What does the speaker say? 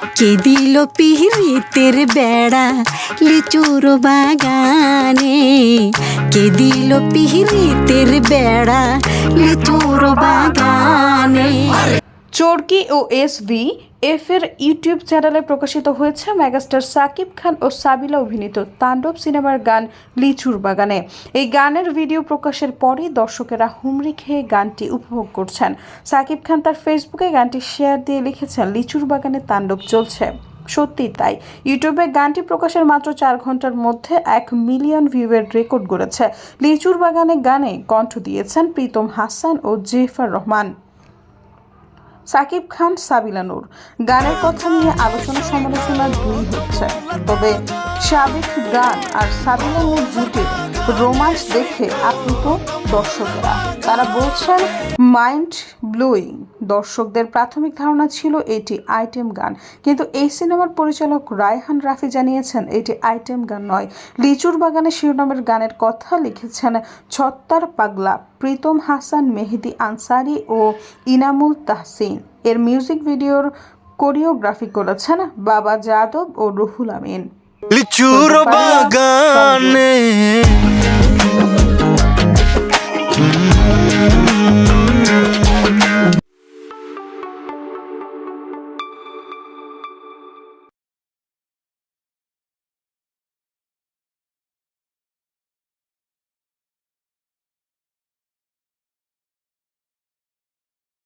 কে দিল পিহিতের বেড়া লিচুর বাগানে? কে দিল পিহিতের বেড়া লিচুর বাগানে? চরকি ও এসভি এফ এর ইউটিউব চ্যানেলে প্রকাশিত হয়েছে মেগাস্টার সাকিব খান ও সাবিলা অভিনীত তাণ্ডব সিনেমার গান লিচুর বাগানে। এই গানের ভিডিও প্রকাশের পরই দর্শকেরা হুমড়ি খেয়ে গানটি উপভোগ করছেন। সাকিব খান তার ফেসবুকে গানটি শেয়ার দিয়ে লিখেছেন, লিচুর বাগানে তাণ্ডব চলছে। সত্যি তাই। ইউটিউবে গানটি প্রকাশের মাত্র চার ঘণ্টার মধ্যে এক মিলিয়ন ভিউয়ের রেকর্ড গড়েছে। লিচুর বাগানে গানে কণ্ঠ দিয়েছেন প্রীতম হাসান ও জেফার রহমান। সাকিব খান, সাবিলা নূর। গানের কথা নিয়ে আলোচনা সমালোচনা দুই হচ্ছে। তবে সাবিক গান আর সাবিলা নূর জুটে রোমান্স দেখে আপ্লুত দর্শকেরা। তারা বলছেন মাইন্ড ব্লোয়িং। দর্শকদের প্রাথমিক ধারণা ছিল এটি আইটেম গান। কিন্তু এই সিনেমার পরিচালক রায়হান রাফি জানিয়েছেন এটি আইটেম গান নয়। লিচুর বাগানে শিরোনামের গানের কথা লিখেছেন ছত্তার পাগলা প্রীতম হাসান মেহেদি আনসারি ও ইনামুল তাহসিন। এর মিউজিক ভিডিওর কোরিওগ্রাফি করেছেন বাবা যাদব ও রুহুল আমিন। লিচুর বাগান